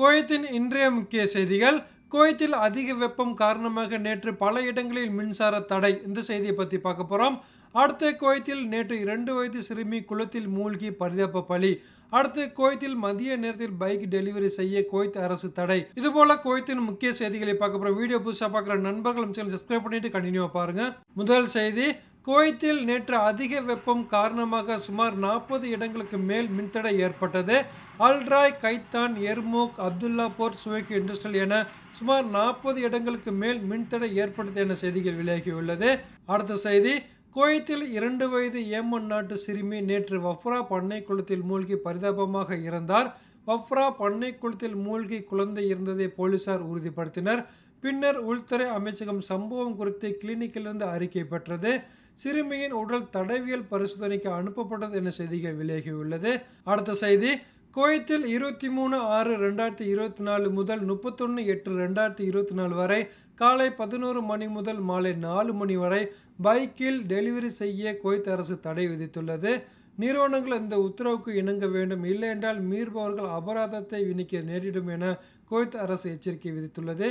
குவைத்தின் இன்றைய முக்கிய செய்திகள் குவைத்தில் அதிக வெப்பம் காரணமாக நேற்று பல இடங்களில் மின்சார தடை. இந்த செய்தியை பற்றி பார்க்க போகிறோம் அடுத்து குவைத்தில் நேற்று இரண்டு வயது சிறுமி குளத்தில் மூழ்கி பரிதாப பலி. அடுத்து குவைத்தில் மதிய நேரத்தில் பைக் டெலிவரி செய்ய குவைத் அரசு தடை. இதுபோல குவைத்தின் முக்கிய செய்திகளை பார்க்க போகிறோம் வீடியோ புதுசாக பார்க்குற நண்பர்களும் சேனல் சப்ஸ்கிரைப் பண்ணிட்டு கண்டினியூவாக பாருங்க. முதல் செய்தி குவைத்தில் நேற்று அதிக வெப்பம் காரணமாக சுமார் நாற்பது இடங்களுக்கு மேல் மின்தடை ஏற்பட்டது. அல்ராய் கைத்தான் எர்மோக் அப்துல்லாபூர் சுவைக்கு இண்டஸ்ட்ரியல் என சுமார் நாற்பது இடங்களுக்கு மேல் மின்தடை ஏற்பட்டது என செய்திகள் வெளியாகியுள்ளது. அடுத்த செய்தி குவைத்தில் இரண்டு வயது ஏமன் நாட்டு சிறுமி நேற்று வஃப்ரா பண்ணை குளத்தில் மூழ்கி பரிதாபமாக இறந்தார். வஃப்ரா பண்ணை குளத்தில் மூழ்கி குழந்தை இருந்ததை போலீசார் உறுதிப்படுத்தினர். பின்னர் உள்துறை அமைச்சகம் சம்பவம் குறித்து கிளினிக்கிலிருந்து அறிக்கை பெற்றது. சிறுமியின் உடல் தடவியல் பரிசோதனைக்கு அனுப்பப்பட்டது என செய்திகள் விலகியுள்ளது அடுத்த செய்தி குவைத்தில் இருபத்தி மூணு ஆறு ரெண்டாயிரத்தி இருபத்தி நாலு முதல் முப்பத்தொன்று எட்டு ரெண்டாயிரத்தி இருபத்தி நாலு வரை காலை பதினோரு மணி முதல் மாலை நாலு மணி வரை பைக்கில் டெலிவரி செய்ய குவைத் அரசு தடை விதித்துள்ளது. நிறுவனங்கள் இந்த உத்தரவுக்கு இணங்க வேண்டும். இல்லையென்றால் மீறுபவர்கள் அபராதத்தை விணிக்க நேரிடும் என குவைத் அரசு எச்சரிக்கை விதித்துள்ளது.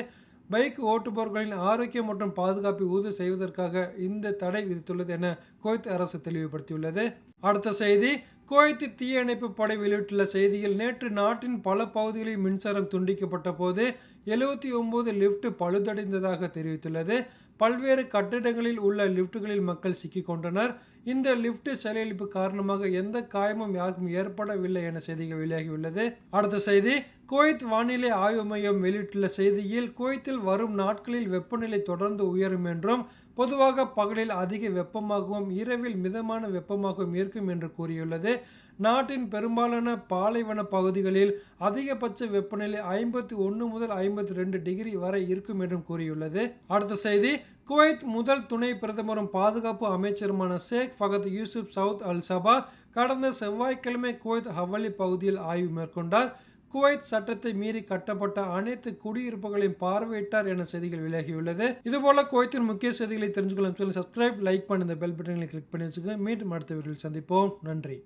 பைக் ஓட்டுபவர்களின் ஆரோக்கியம் மற்றும் பாதுகாப்பை உறுதி செய்வதற்காக இந்த தடை விதித்துள்ளது என குவைத் அரசு தெளிவுபடுத்தியுள்ளது. அடுத்த செய்தி குவைத்து தீயணைப்பு படை வெளியிட்டுள்ள செய்தியில் நேற்று நாட்டின் பல பகுதிகளில் மின்சாரம் துண்டிக்கப்பட்ட போது எழுபத்தி ஒன்பது லிஃப்ட் பழுதடைந்ததாக தெரிவித்துள்ளது. பல்வேறு கட்டிடங்களில் உள்ள லிஃப்ட்டுகளில் மக்கள் சிக்கிக்கொண்டனர் இந்த லிஃப்ட் செயலிழப்பு காரணமாக எந்த காயமும் யாருக்கும் ஏற்படவில்லை என செய்திகள் வெளியாகியுள்ளது. அடுத்த செய்தி குவைத் வானிலை ஆய்வு மையம் வெளியிட்டுள்ள செய்தியில் குவைத்தில் வரும் நாட்களில் வெப்பநிலை தொடர்ந்து உயரும் என்றும் பொதுவாக பகலில் அதிக வெப்பமாகவும் இரவில் மிதமான வெப்பமாகவும் இருக்கும் என்று கூறியுள்ளது. நாட்டின் பெரும்பாலான பாலைவன பகுதிகளில் அதிகபட்ச வெப்பநிலை ஐம்பத்தி ஒன்று முதல் ஐம்பத்தி ரெண்டு டிகிரி வரை இருக்கும் என்றும் கூறியுள்ளது. அடுத்த செய்தி குவைத் முதல் துணை பிரதமரும் பாதுகாப்பு அமைச்சருமான Sheikh Fahad Yousef Saud Al Sabah கடந்த செவ்வாய்க்கிழமை குவைத் ஹவலி பகுதியில் ஆய்வு மேற்கொண்டார். குவைத் சட்டத்தை மீறி கட்டப்பட்ட அனைத்து குடியிருப்புகளையும் பார்வையிட்டார் என செய்திகள் விலகியுள்ளது. இதுபோல குவைத்தின் முக்கிய செய்திகளை தெரிஞ்சுக்கொள்ளும் சொல்லி சப்ஸ்கிரைப் லைக் பண்ணி இந்த பெல் பட்டனை கிளிக் பண்ணி வச்சுக்கோங்க. மீண்டும் அடுத்த வீடியோவில் சந்திப்போம். நன்றி.